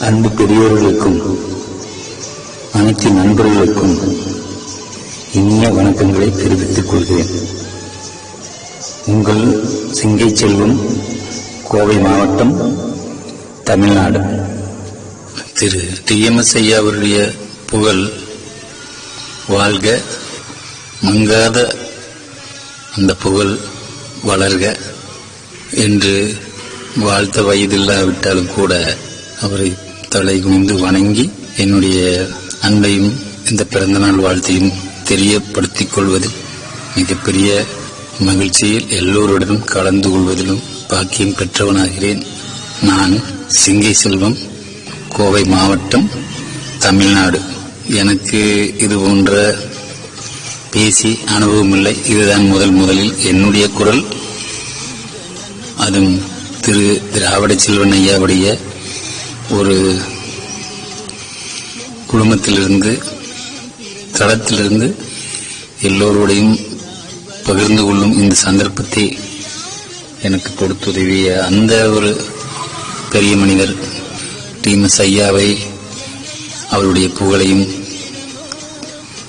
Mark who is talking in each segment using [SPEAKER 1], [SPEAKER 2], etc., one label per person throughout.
[SPEAKER 1] அன்பு பெரியோர்களுக்கும் அனைத்து நண்பர்களுக்கும் இனிய வணக்கங்களை தெரிவித்துக் கொள்கிறேன். உங்கள் சிங்கை செல்வம் கோவை மாவட்டம் தமிழ்நாடு. திரு. டிஎம்எஸ் ஐயா அவருடைய புகழ் வாழ்க மங்காத அந்த புகழ் வளர்க என்று வாழ்த்த வயதில்லாவிட்டாலும் கூட அவரை தலை குனிந்து வணங்கி என்னுடைய அன்பையும் இந்த பிறந்தநாள் வாழ்த்தையும் தெரியப்படுத்திக் கொள்வதில் மிகப்பெரிய மகிழ்ச்சியில் எல்லோருடனும் கலந்து கொள்வதிலும் பாக்கியம் பெற்றவனாகிறேன். நான் சிங்கை செல்வம் கோவை மாவட்டம் தமிழ்நாடு. எனக்கு இது போன்ற பேசி அனுபவம் இல்லை இதுதான் முதல் முதலில் என்னுடைய குரல். அதுவும் திரு திராவிட செல்வன் ஐயாவுடைய ஒரு குடும்பத்திலிருந்து தளத்திலிருந்து எல்லோருடையும் பகிர்ந்து கொள்ளும் இந்த சந்தர்ப்பத்தை எனக்கு கொடுத்துதவிய அந்த ஒரு பெரிய மனிதர் டிஎம்எஸ் ஐயாவை அவருடைய புகழையும்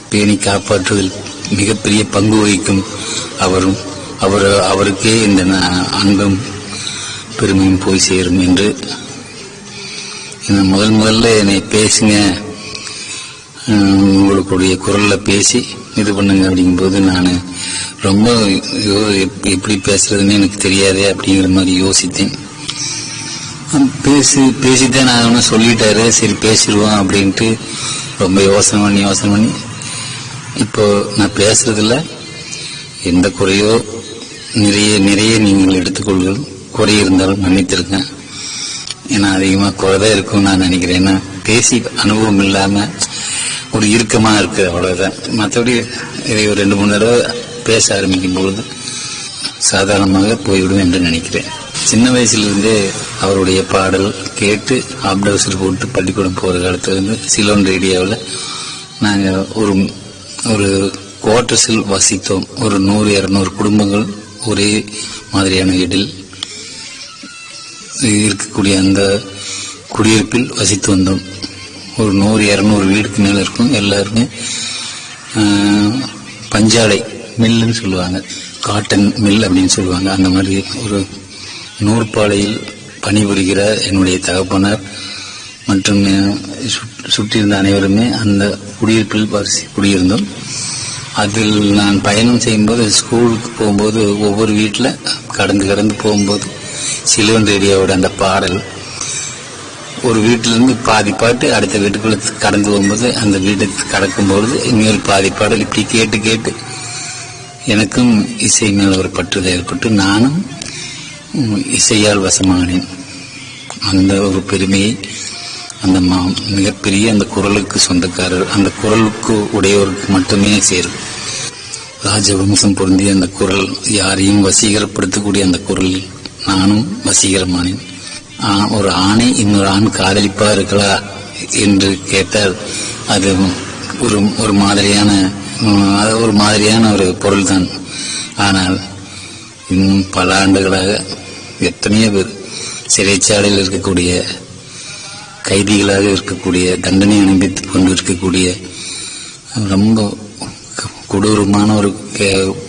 [SPEAKER 1] பேணி காப்பாற்றுவதில் மிகப்பெரிய பங்கு வகிக்கும் அவரும் அவர் அவருக்கே இந்த அன்பும் பெருமையும் போய் சேரும் என்று இந்த முதல் முதல்ல என்னை பேசுங்க உங்களுடைய குரலில் பேசி இது பண்ணுங்க அப்படிங்கும்போது நான் ரொம்ப யோ- எப்- எப்படி பேசுறதுன்னு எனக்கு தெரியாதே அப்படிங்கிற மாதிரி யோசித்தேன். பேசி பேசித்தான் நான் ஒன்று சொல்லிட்டாரு சரி பேசிடுவோம் அப்படின்ட்டு ரொம்ப யோசனை பண்ணி யோசனை பண்ணி இப்போ நான் பேசுறதுல எந்த குறையோ நிறைய நிறைய நீங்கள் எடுத்துக்கொள்கள் குறை இருந்தாலும் மன்னித்திருக்கேன் ஏன்னா அதிகமாக குறைதான் இருக்கும்னு நான் நினைக்கிறேன். ஏன்னா பேசி அனுபவம் இல்லாமல் ஒரு இறுக்கமாக இருக்கு அவ்வளோதான் மற்றபடி இதை ஒரு ரெண்டு மூணு தடவை பேச ஆரம்பிக்கும் பொழுது சாதாரணமாக போய்விடும் என்று நினைக்கிறேன். சின்ன வயசுலேருந்தே அவருடைய பாடல் கேட்டு ஆப்டவுசர் போட்டு பள்ளிக்கூடம் போகிற காலத்துலேருந்து சிலோன் ரேடியோவில் நாங்கள் ஒரு ஒரு குவார்டர்ஸில் வசித்தோம். ஒரு நூறு இரநூறு குடும்பங்கள் ஒரே மாதிரியான இடில் இருக்கக்கூடிய அந்த குடியிருப்பில் வசித்து வந்தோம். ஒரு நூறு இரநூறு வீடுக்கு மேலே இருக்கும் எல்லாருமே. பஞ்சாலை மில்லுன்னு சொல்லுவாங்க. காட்டன் மில் அப்படின்னு சொல்லுவாங்க. அந்த மாதிரி ஒரு நூற்பாலையில் பணிபுரிகிற என்னுடைய தகப்பனார் மற்றும் சுற்றியிருந்த அனைவருமே அந்த குடியிருப்பில் வரிசை குடியிருந்தோம். அதில் நான் பயணம் செய்யும்போது ஸ்கூலுக்கு போகும்போது ஒவ்வொரு வீட்டில் கடந்து கடந்து போகும்போது சிலுவன் ரேடியோவோட அந்த பாடல் ஒரு வீட்டிலிருந்து பாதி பாட்டு அடுத்த வீட்டுக்குள்ள கடந்து போகும்போது அந்த வீட்டை கடக்கும்பொழுது இன்னொரு பாதி பாடல் இப்படி கேட்டு கேட்டு எனக்கும் இசை மேல் ஒரு பற்றுதல் ஏற்பட்டு நானும் இசையால் வசமானேன். அந்த ஒரு பெருமையை அந்த மா மிகப்பெரிய அந்த குரலுக்கு சொந்தக்காரர் அந்த குரலுக்கு உடையவருக்கு மட்டுமே சேரும். ராஜவம்சம் பொருந்திய அந்த குரல் யாரையும் வசீகரப்படுத்தக்கூடிய அந்த குரலில் நானும் வசீகரமானேன். ஆ, ஒரு ஆணை இன்னொரு ஆண் காதலிப்பா இருக்கலா என்று கேட்டால் அது ஒரு ஒரு மாதிரியான அது ஒரு மாதிரியான ஒரு பொருள்தான். ஆனால் இன்னும் பல ஆண்டுகளாக எத்தனையோ பேர் சிறைச்சாலையில் இருக்கக்கூடிய கைதிகளாக இருக்கக்கூடிய தண்டனை அனுபவித்து கொண்டு இருக்கக்கூடிய ரொம்ப கொடூரமான ஒரு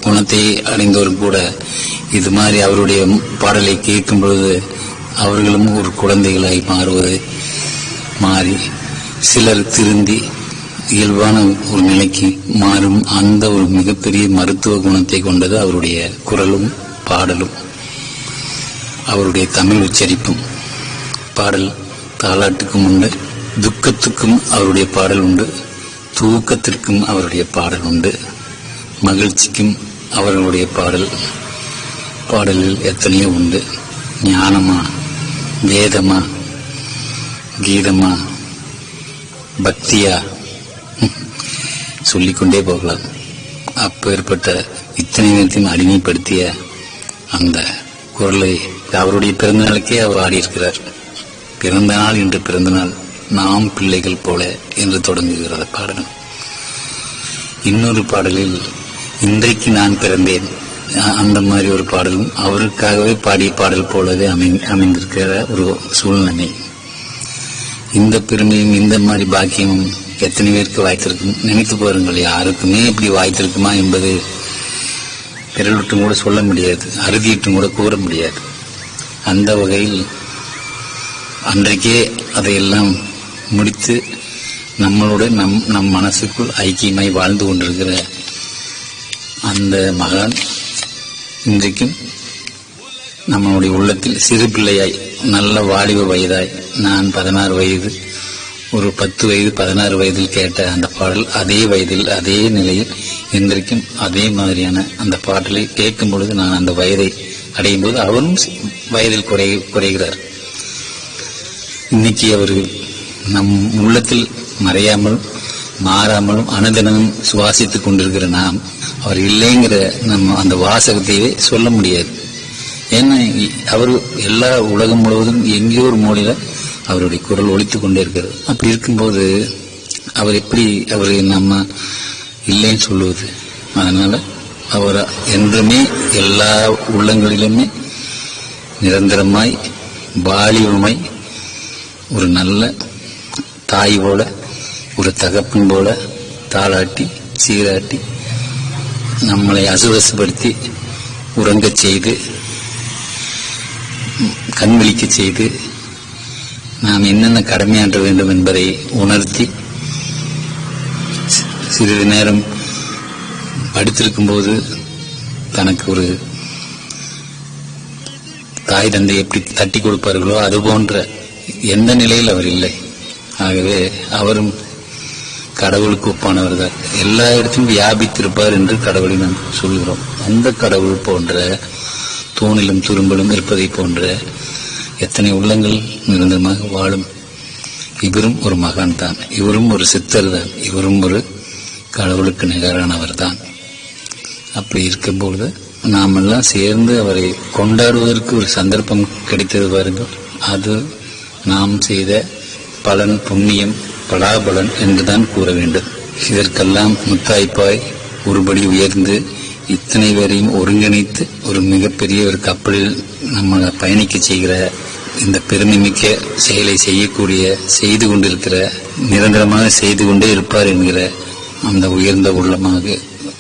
[SPEAKER 1] குணத்தை அடைந்தவர் கூட இது மாதிரி அவருடைய பாடலை கேட்கும் பொழுது அவர்களும் ஒரு குழந்தைகளாய் மாறுவது மாறி சிலர் திருந்தி இயல்பான ஒரு நிலைக்கு மாறும். அந்த ஒரு மிகப்பெரிய மருத்துவ குணத்தை கொண்டது அவருடைய குரலும் பாடலும். அவருடைய தமிழ் உச்சரிப்பும் பாடல் தாலாட்டுக்கும் உண்டு. துக்கத்துக்கும் அவருடைய பாடல் உண்டு. தூக்கத்திற்கும் அவருடைய பாடல் உண்டு. மகிழ்ச்சிக்கும் அவர்களுடைய பாடல் பாடலில் எத்தனையோ உண்டு. ஞானமா வேதமா கீதமா பக்தியா? சொல்லிக்கொண்டே போகலாம். அப்பேற்பட்ட இத்தனை நேரத்தையும் அடிமைப்படுத்திய அந்த குரலை அவருடைய பிறந்த நாளுக்கே அவர் ஆடியிருக்கிறார். பிறந்த நாள் என்று பிறந்த நாள். நாம் பிள்ளைகள் போல என்று தொடங்குகிறது பாடல். இன்னொரு பாடலில் இன்றைக்கு நான் பிறந்தேன். அந்த மாதிரி ஒரு பாடலும் அவருக்காகவே பாடிய பாடல் போலவே அமை அமைந்திருக்கிற ஒரு சூழ்நிலை. இந்த பெருமையும் இந்த மாதிரி பாக்கியமும் எத்தனை பேருக்கு வாய்த்திருக்கும் நினைத்து பாருங்கள். யாருக்குமே இப்படி வாய்த்திருக்குமா என்பது விரலுட்டும் கூட சொல்ல முடியாது அறுதியிட்டும் கூட கூற முடியாது. அந்த வகையில் அன்றைக்கே அதையெல்லாம் முடித்து நம்மளோட நம் நம் மனசுக்குள் ஐக்கியமாய் வாழ்ந்து கொண்டிருக்கிற அந்த மகான் இன்றைக்கும் நம்மளுடைய உள்ளத்தில் சிறு பிள்ளையாய் நல்ல வாலிப வயதாய் நான் பதினாறு வயது ஒரு பத்து வயது பதினாறு வயதில் கேட்ட அந்த பாடல் அதே வயதில் அதே நிலையில் இன்றைக்கும் அதே மாதிரியான அந்த பாடலை கேட்கும் பொழுது நான் அந்த வயதை அடையும் போது அவரும் வயதில் குறை குறைகிறார். இன்னைக்கு அவர் நம் உள்ளத்தில் மறையாமலும் மாறாமலும் அனுதினமும் சுவாசித்துக் கொண்டிருக்கிற நாம் அவர் இல்லைங்கிற நம்ம அந்த வாசகத்தையே சொல்ல முடியாது. ஏன்னா அவர் எல்லா உலகம் முழுவதும் எங்கேயோ ஒரு மூலையில் அவருடைய குரல் ஒழித்து கொண்டே இருக்கிறது. அப்படி இருக்கும்போது அவர் எப்படி அவர் நம்ம இல்லைன்னு சொல்லுவது? அதனால் அவர் என்றுமே எல்லா உள்ளங்களிலுமே நிரந்தரமாய் பாலியமாய் ஒரு நல்ல தாய் போல ஒரு தகப்பன் போல தாளாட்டி சீராட்டி நம்மளை அசுவசப்படுத்தி உறங்கச் செய்து கண்விழிக்க கண் விழிக்கச் செய்து நாம் என்னென்ன கடமையாற்ற வேண்டும் என்பதை உணர்த்தி சிறிது நேரம் படுத்திருக்கும் போது தனக்கு ஒரு தாய் தந்தை எப்படி தட்டி கொடுப்பார்களோ அது போன்ற எந்த நிலையில் அவர் இல்லை. ஆகவே அவரும் கடவுளுக்கு ஒப்பானவர்கள் எல்லா இடத்திலும் வியாபித்திருப்பார் என்று கடவுளை நாம் சொல்கிறோம். அந்த கடவுள் போன்ற தூணிலும் துரும்பிலும் இருப்பதை போன்ற எத்தனை உள்ளங்கள் நிரந்தரமாக வாழும். இவரும் ஒரு மகான் தான். இவரும் ஒரு சித்தர் தான். இவரும் ஒரு கடவுளுக்கு நிகரானவர் தான். அப்படி இருக்கும்பொழுது நாமெல்லாம் சேர்ந்து அவரை கொண்டாடுவதற்கு ஒரு சந்தர்ப்பம் கிடைத்தது பாருங்கள். அது நாம் செய்த பலன் புண்ணியம் பலாபலன் என்றுதான் கூற வேண்டும். இதற்கெல்லாம் முத்தாய்ப்பாய் ஒருபடி உயர்ந்து இத்தனை பேரையும் ஒருங்கிணைத்து ஒரு மிகப்பெரிய ஒரு கப்பலில் நம்ம பயணிக்க செய்கிற இந்த பெருமை மிக்க செயலை செய்யக்கூடிய செய்து கொண்டிருக்கிற நிரந்தரமாக செய்து கொண்டே இருப்பார் என்கிற அந்த உயர்ந்த உள்ளமாக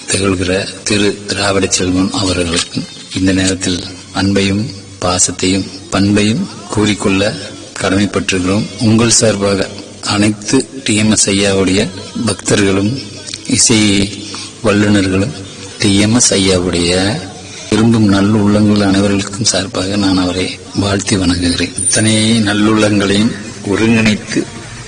[SPEAKER 1] திகழ்கிற திரு திராவிட செல்வன் அவர்களுக்கு இந்த நேரத்தில் அன்பையும் பாசத்தையும் பண்பையும் கூறிக்கொள்ள கடமைப்பட்டிருக்கிறோம். உங்கள் சார்பாக அனைத்து டிஎம்எஸ் ஐயாவுடைய பக்தர்களும் இசை வல்லுநர்களும் டிஎம்எஸ் ஐயாவுடைய விரும்பும் நல்லுள்ளங்கள் அனைவர்களுக்கும் சார்பாக நான் அவரை வாழ்த்தி வணங்குகிறேன். இத்தனை நல்லுள்ளங்களையும் ஒருங்கிணைத்து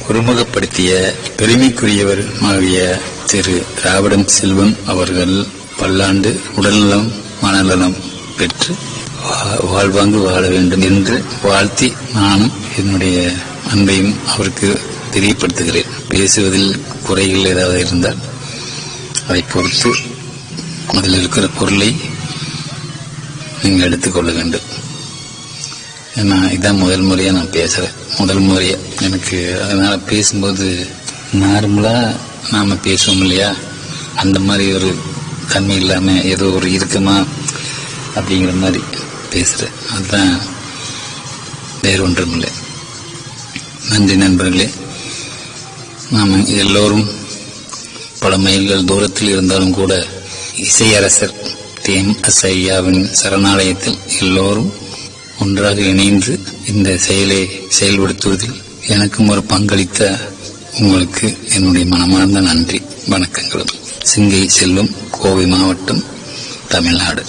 [SPEAKER 1] ஒருமுகப்படுத்திய பெருமைக்குரியவர் ஆகிய திரு திராவிடம் செல்வம் அவர்கள் பல்லாண்டு உடல்நலம் மனநலம் பெற்று வா- வாழ்வாங்கு வாழ வேண்டும் என்று வாழ்த்தி நானும் என்னுடைய அன்பையும் அவருக்கு தெரியப்படுத்துகிறேன் பேசுவதில் குறைகள் ஏதாவது இருந்தால் அதை பொறுத்து அதில் இருக்கிற பொருளை நீங்கள் எடுத்துக்கொள்ள வேண்டும். ஏன்னா இதுதான் முதல் முறையாக நான் பேசுகிறேன் முதல் முறையாக எனக்கு அதனால் பேசும்போது நார்மலாக நாம் பேசுவோம் இல்லையா? அந்த மாதிரி ஒரு தன்மை இல்லாமல் ஏதோ ஒரு இருக்குமா அப்படிங்கிற மாதிரி பேசுகிறேன் அதுதான் வேறு ஒன்றும் இல்லை நன்றி நண்பர்களே. நாம் எல்லோரும் பல மைல்கள் தூரத்தில் இருந்தாலும் கூட இசையரசர் தேம் அசையாவின் சரணாலயத்தில் எல்லோரும் ஒன்றாக இணைந்து இந்த செயலை செயல்படுத்துவதில் எனக்கும் ஒரு பங்களித்த உங்களுக்கு என்னுடைய மனமார்ந்த நன்றி. வணக்கங்களும். சிங்கை செல்வம் கோவை மாவட்டம் தமிழ்நாடு.